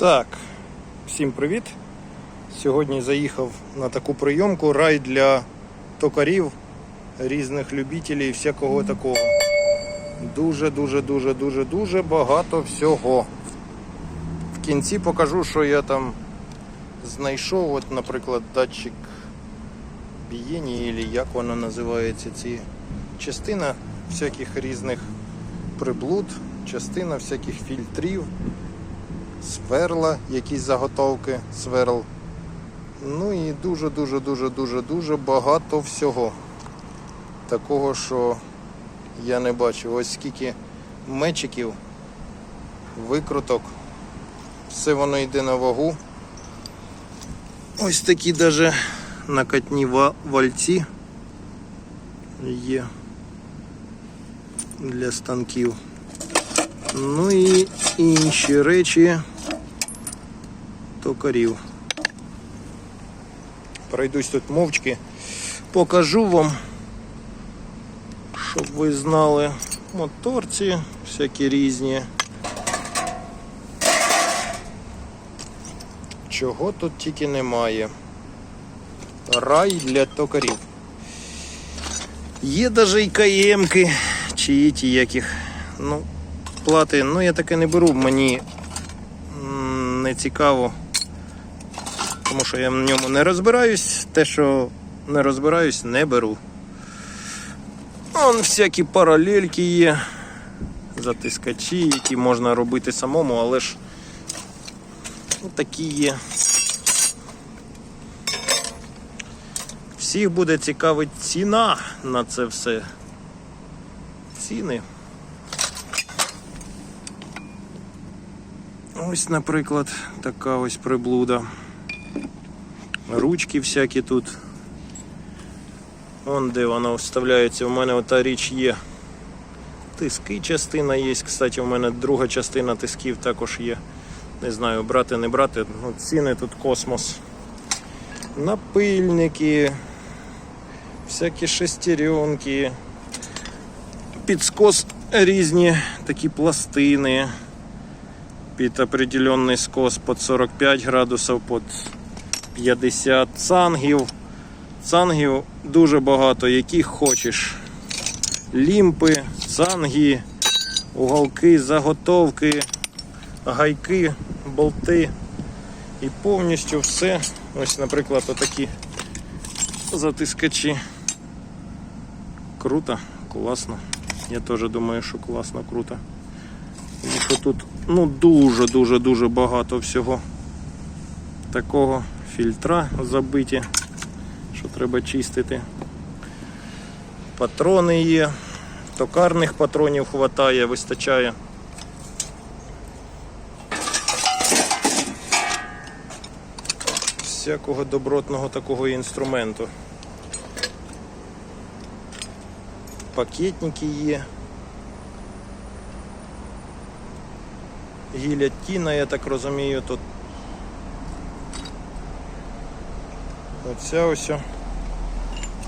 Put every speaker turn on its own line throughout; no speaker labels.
Так, всім привіт. Сьогодні заїхав на таку прийомку рай для токарів, різних любителів, всякого такого. Дуже, дуже, дуже, дуже, дуже багато всього. В кінці покажу, що я там знайшов. От, наприклад, датчик бієння, або як воно називається, ці частина всяких різних приблуд, частина всяких фільтрів сверла, якісь заготовки сверл. Ну і дуже-дуже дуже дуже дуже багато всього. Такого, що я не бачив. Ось скільки мечиків, викруток. Все воно йде на вагу. Ось такі даже накатні вальці є для станків. Ну і інші речі токарів. Пройдусь тут мовчки, покажу вам, щоб ви знали моторці, всякі різні. Чого тут тільки немає. Рай для токарів. Є навіть і каємки, чи ті яких. Ну, плати, ну я таке не беру, мені не цікаво. Тому що я в ньому не розбираюсь. Те, що не розбираюсь, не беру. Вон всякі паралельки є, затискачі, які можна робити самому, але ж такі є. Всіх буде цікавить ціна на це все. Ціни. Ось, наприклад, така ось приблуда. Ручки всякі тут. Вон де вона вставляється. У мене ота річ є. Тиски частина є. Кстати, у мене друга частина тисків також є. Не знаю, брати, не брати. Ну, ціни тут космос. Напильники, всякі шестеренки, підскос різні такі пластини під определенний скос під 45 градусів, під 50 цангів. Цангів дуже багато, яких хочеш. Лімпи, цанги, уголки, заготовки, гайки, болти. І повністю все. Ось, наприклад, отакі затискачі. Круто, класно. Я теж думаю, що класно, круто. І що тут ну дуже-дуже дуже багато всього такого фільтра забиті, що треба чистити. Патрони є, токарних патронів хватає, вистачає. Всякого добротного такого інструменту. Пакетники є. гілятіна, я так розумію, тут. Оця ось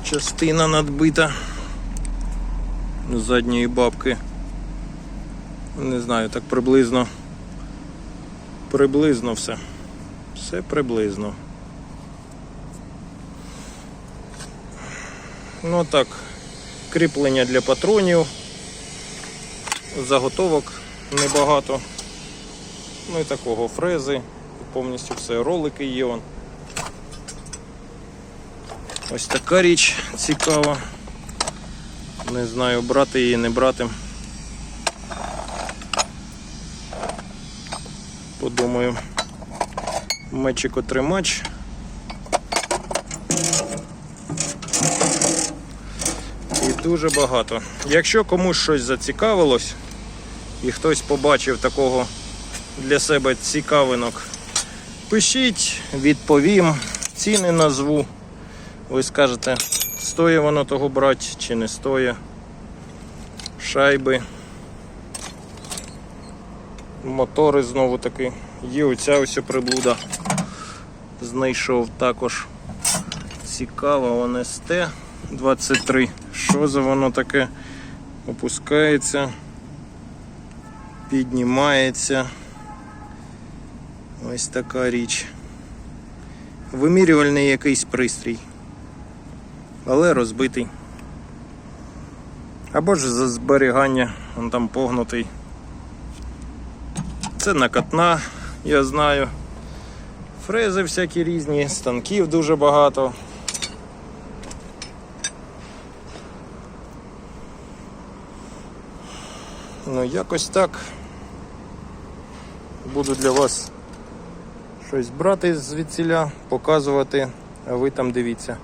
частина надбита задньої бабки. Не знаю, так приблизно. Приблизно все. Все приблизно. Ну так, кріплення для патронів, заготовок небагато. Ну і такого фрези, повністю все, ролики є. Вон. Ось така річ цікава. Не знаю, брати її, не брати. Подумаю. Мечикотримач. І дуже багато. Якщо комусь щось зацікавилось і хтось побачив такого для себе цікавинок. Пишіть, відповім, ціни назву. Ви скажете, стоїть воно того брати чи не стоїть. Шайби. Мотори знову таки. Є оця ось приблуда. Знайшов також цікаво, вон СТ-23. Що за воно таке? Опускається, піднімається. Ось така річ. Вимірювальний якийсь пристрій. Але розбитий. Або ж за зберігання, він там погнутий. Це накатна, я знаю. Фрези всякі різні, станків дуже багато. Ну, якось так. Буду для вас щось брати звідсіля, показувати, а ви там дивіться.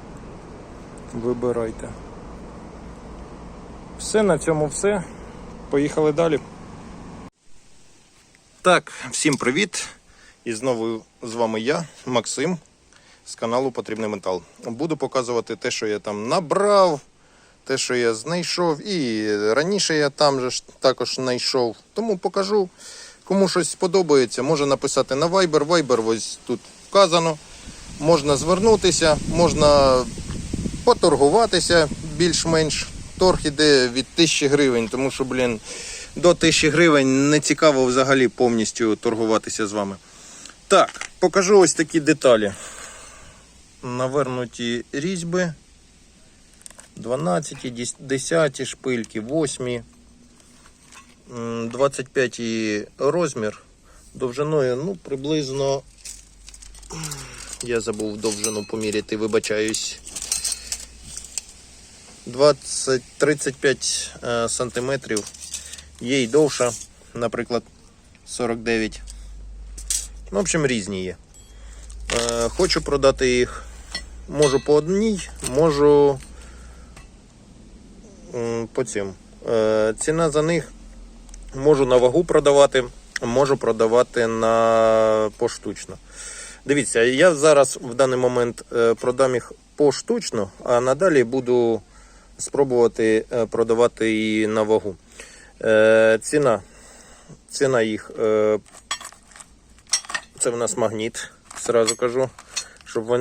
Вибирайте. Все, на цьому все. Поїхали далі. Так, всім привіт! І знову з вами я, Максим, з каналу Потрібний Метал. Буду показувати те, що я там набрав, те, що я знайшов. І раніше я там же також знайшов. Тому покажу. Кому щось сподобається, може написати на Viber. Viber ось тут вказано. Можна звернутися, можна поторгуватися більш-менш. Торг іде від 1000 гривень, тому що, блін, до 1000 гривень не цікаво взагалі повністю торгуватися з вами. Так, покажу ось такі деталі. Навернуті різьби. 12, 10 шпильки, 8. М, 25 розмір. Довжиною, ну, приблизно. Я забув довжину поміряти, вибачаюсь. 20-35 е, сантиметрів. Є й довша, наприклад, 49. Ну, в общем, різні є. Е, Хочу продати їх. Можу по одній, можу по цим. Е, Ціна за них можу на вагу продавати, можу продавати на поштучно. Дивіться, я зараз в даний момент продам їх поштучно, а надалі буду спробувати е, продавати і на вагу. Е, Ціна. Ціна їх. е, Це в нас магніт, зразу кажу, щоб ви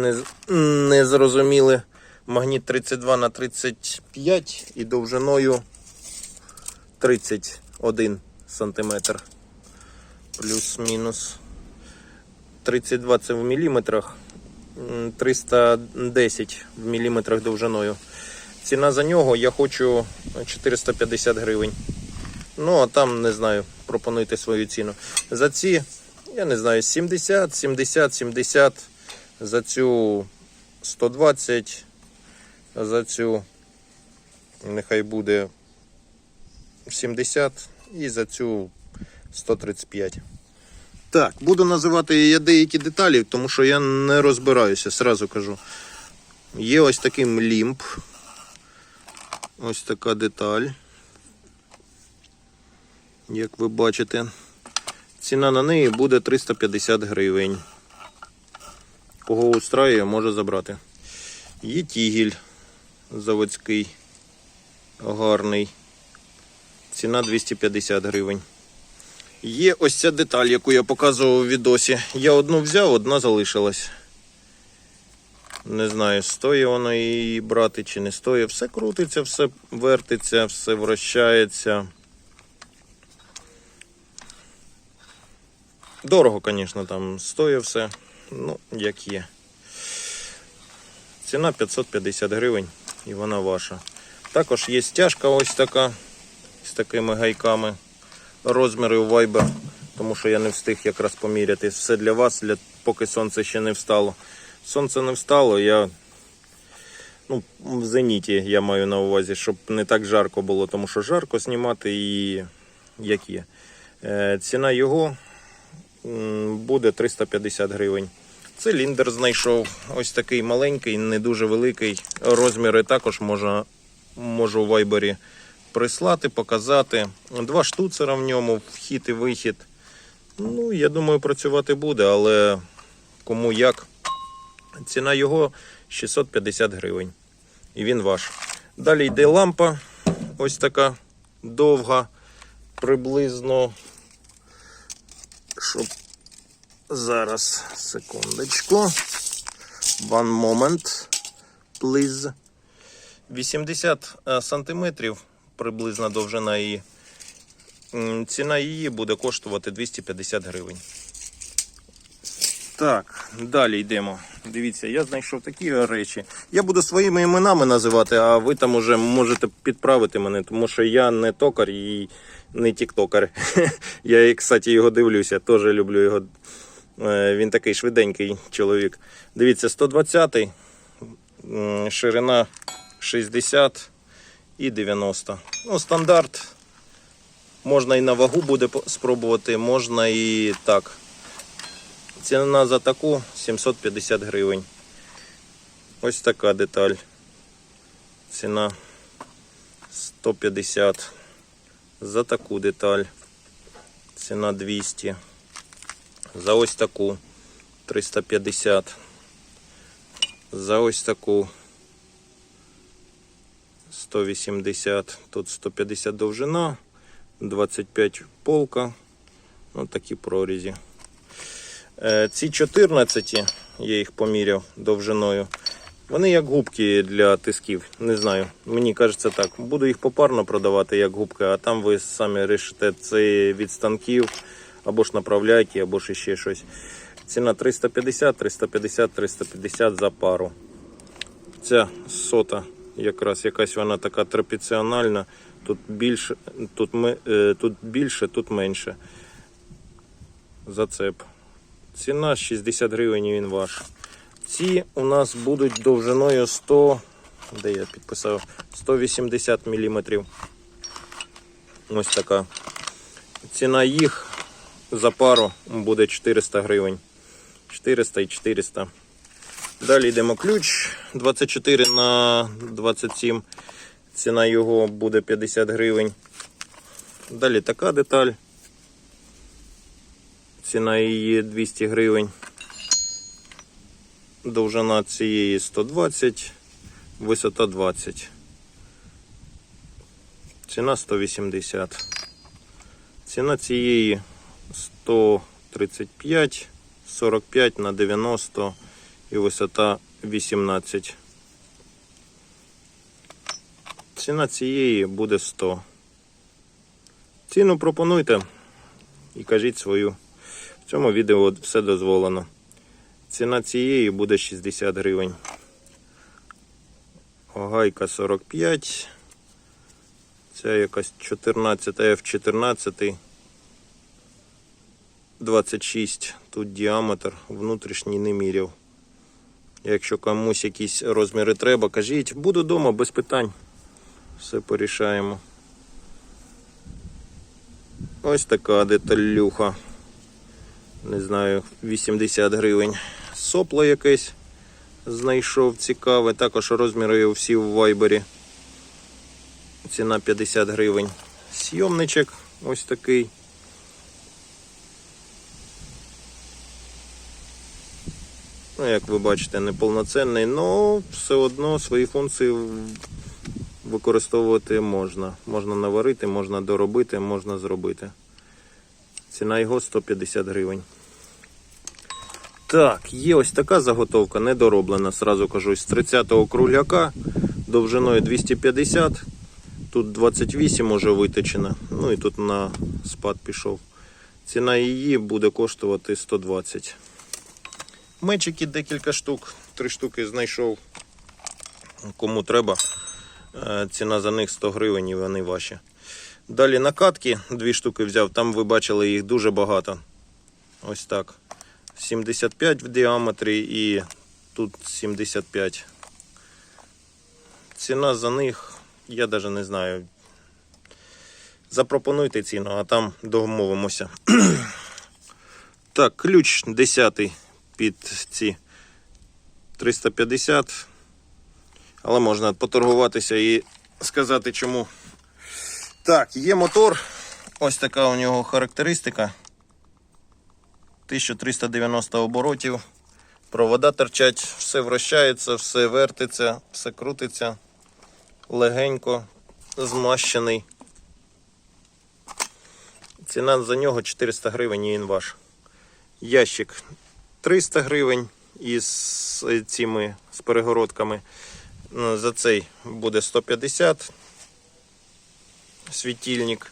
не, зрозуміли. Магніт 32 на 35 і довжиною 31 сантиметр. Плюс-мінус. 32 це в міліметрах, 310 в міліметрах довжиною. Ціна за нього я хочу 450 гривень. Ну, а там не знаю, пропонуйте свою ціну. За ці, я не знаю, 70, 70, 70. За цю 120. За цю нехай буде 70 і за цю 135. Так, буду називати я деякі деталі, тому що я не розбираюся, сразу кажу. Є ось такий лімб. Ось така деталь. Як ви бачите, ціна на неї буде 350 гривень. Кого устраює, може забрати. Є тігіль заводський, гарний. Ціна 250 гривень. Є ось ця деталь, яку я показував у відосі. Я одну взяв, одна залишилась. Не знаю, стоїть воно її брати чи не стоїть. Все крутиться, все вертиться, все вращається. Дорого, звісно, там стоїть все. Ну, як є. Ціна 550 гривень і вона ваша. Також є стяжка ось така з такими гайками. Розміри у Viber, тому що я не встиг якраз поміряти. Все для вас, для... поки сонце ще не встало. Сонце не встало, я ну, в зеніті я маю на увазі, щоб не так жарко було, тому що жарко знімати і як є. Е, ціна його буде 350 гривень. Циліндр знайшов. Ось такий маленький, не дуже великий. Розміри також можна, можу у вайбері прислати, показати. Два штуцера в ньому, вхід і вихід. Ну, я думаю, працювати буде, але кому як. Ціна його 650 гривень. І він ваш. Далі йде лампа. Ось така довга, приблизно. Щоб зараз, секундочку. One moment, please. 80 е, сантиметрів приблизна довжина її. Ціна її буде коштувати 250 гривень. Так, далі йдемо. Дивіться, я знайшов такі речі. Я буду своїми іменами називати, а ви там уже можете підправити мене, тому що я не токар і не тіктокар. Я, кстати, його дивлюся, теж люблю його. Е, Він такий швиденький чоловік. Дивіться, 120 м, ширина 60 і 90. Ну, стандарт. Можна і на вагу буде спробувати, можна і так. Ціна за таку 750 гривень. Ось така деталь. Ціна 150. За таку деталь. Ціна 200. За ось таку 350. За ось таку 180. Тут 150 довжина, 25 полка. Ну такі прорізі. Е, Ці 14, я їх поміряв довжиною. Вони як губки для тисків. Не знаю. Мені кажеться так. Буду їх попарно продавати як губки, а там ви самі рішите це від станків, або ж направляйте, або ж ще щось. Ціна 350, 350, 350 за пару. Ця сота, якраз якась вона така трапеціональна. Тут більше, тут, ми, е, тут більше, тут менше. Зацеп. Ціна 60 гривень він ваш. Ці у нас будуть довжиною 100, де я підписав, 180 мм. Ось така. Ціна їх за пару буде 400 гривень. 400 і 400. Далі йдемо ключ 24 на 27. Ціна його буде 50 гривень. Далі така деталь. Ціна її 200 гривень. Довжина цієї 120, висота 20. Ціна 180. Ціна цієї 135, 45 на 90 і висота 18. Ціна цієї буде 100. Ціну пропонуйте і кажіть свою. В цьому відео все дозволено. Ціна цієї буде 60 гривень. Гайка 45. Ця якась 14 F14. 26. Тут діаметр внутрішній не міряв. Якщо комусь якісь розміри треба, кажіть, буду вдома без питань. Все порішаємо. Ось така деталюха. Не знаю, 80 гривень. Сопло якесь знайшов цікаве. Також розміри його всі в вайбері. Ціна 50 гривень. Сйомничок ось такий. Ну, як ви бачите, неповноцінний, але все одно свої функції використовувати можна. Можна наварити, можна доробити, можна зробити. Ціна його 150 гривень. Так, є ось така заготовка, недороблена, сразу кажу, з 30-го кругляка довжиною 250. Тут 28 уже виточена. Ну і тут на спад пішов. Ціна її буде коштувати 120. Мечики декілька штук, три штуки знайшов. Кому треба. Е, Ціна за них 100 гривень і вони ваші. Далі накатки, дві штуки взяв, там ви бачили їх дуже багато. Ось так. 75 в діаметрі і тут 75. Ціна за них, я навіть не знаю. Запропонуйте ціну, а там домовимося. так, ключ 10 під ці 350. Але можна поторгуватися і сказати чому. Так, є мотор. Ось така у нього характеристика. 1390 оборотів. Провода торчать, все вращається, все вертиться, все крутиться. Легенько, змащений. Ціна за нього 400 гривень і він ваш. Ящик 300 гривень із цими з перегородками. Ну, За цей буде 150 світильник.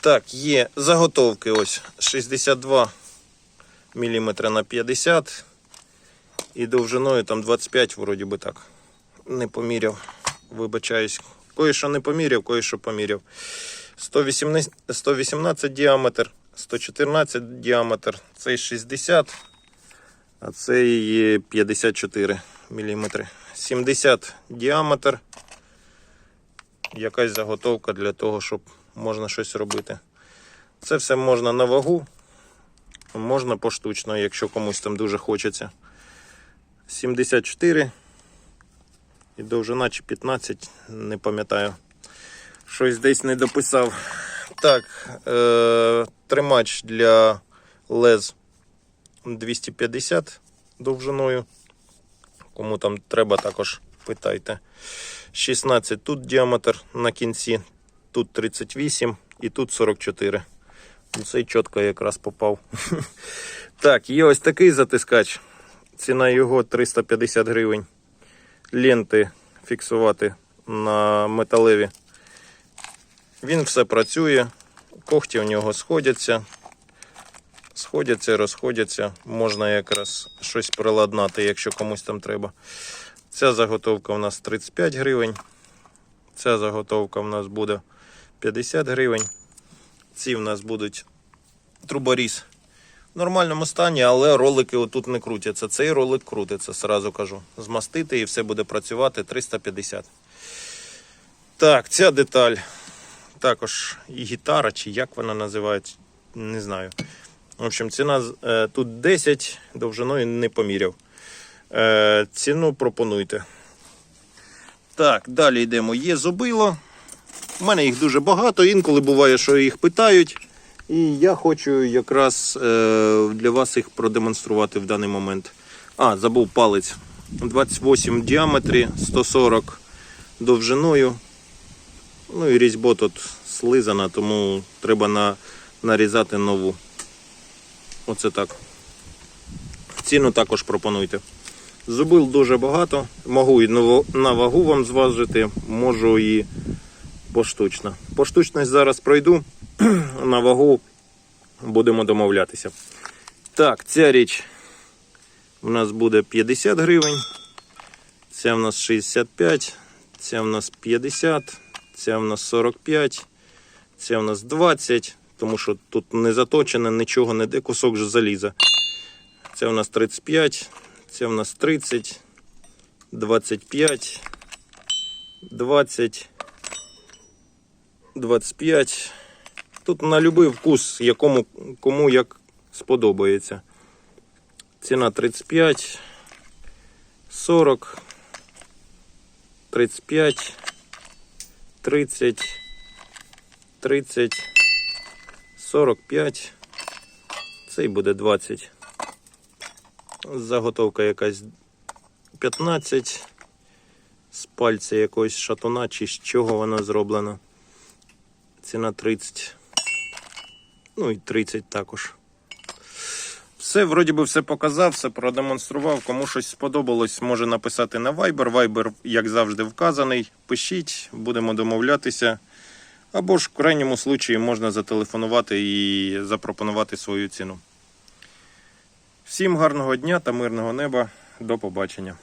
Так, є заготовки ось 62 мм на 50 і довжиною там 25, вроді би так. Не поміряв. Вибачаюсь. Кое-що не поміряв, кое-що поміряв. 118, 118 діаметр, 114 діаметр, цей 60, а цей 54 мм. 70 діаметр. Якась заготовка для того, щоб можна щось робити. Це все можна на вагу, можна поштучно, якщо комусь там дуже хочеться. 74 і довжина чи 15, не пам'ятаю. Щось десь не дописав. Так, е, тримач для лез 250 довжиною. Кому там треба, також питайте. 16 тут діаметр на кінці, тут 38 і тут 44. Ну, Цей чітко якраз попав. Так, є ось такий затискач. Ціна його 350 гривень. Ленти фіксувати на металеві. Він все працює, когті у нього сходяться. Сходяться, розходяться. Можна якраз щось приладнати, якщо комусь там треба. Ця заготовка у нас 35 гривень. Ця заготовка у нас буде 50 гривень. Ці в нас будуть труборіз в нормальному стані, але ролики отут не крутяться. Цей ролик крутиться, сразу кажу. Змастити і все буде працювати 350. Так, ця деталь. Також і гітара, чи як вона називається, не знаю. В общем, ціна е, тут 10, довжиною не поміряв. Е, ціну пропонуйте. Так, далі йдемо. Є зубило. У мене їх дуже багато, інколи буває, що їх питають. І я хочу якраз е, для вас їх продемонструвати в даний момент. А, забув палець. 28 в діаметрі, 140 довжиною. Ну і різьбо тут слизана, тому треба на, нарізати нову. Оце так. Ціну також пропонуйте. Зубил дуже багато. Можу і на вагу вам зважити, можу і поштучно. Поштучність зараз пройду. На вагу будемо домовлятися. Так, ця річ у нас буде 50 гривень. Ця в нас 65, ця в нас 50, ця в нас 45, ця в нас 20, тому що тут не заточено, нічого не де кусок же заліза. Це в нас 35, це в нас 30, 25, 20, 25. Тут на будь-який вкус, якому кому як сподобається. Ціна 35, 40, 35, 30, 30, 45. Цей буде 20. Заготовка якась 15. З пальця якогось шатуна чи з чого вона зроблена. Ціна 30. Ну і 30 також. Все, вроді би, все показав, все продемонстрував. Кому щось сподобалось, може написати на Viber. Viber, як завжди, вказаний. Пишіть, будемо домовлятися. Або ж в крайньому случаї можна зателефонувати і запропонувати свою ціну. Всім гарного дня та мирного неба. До побачення.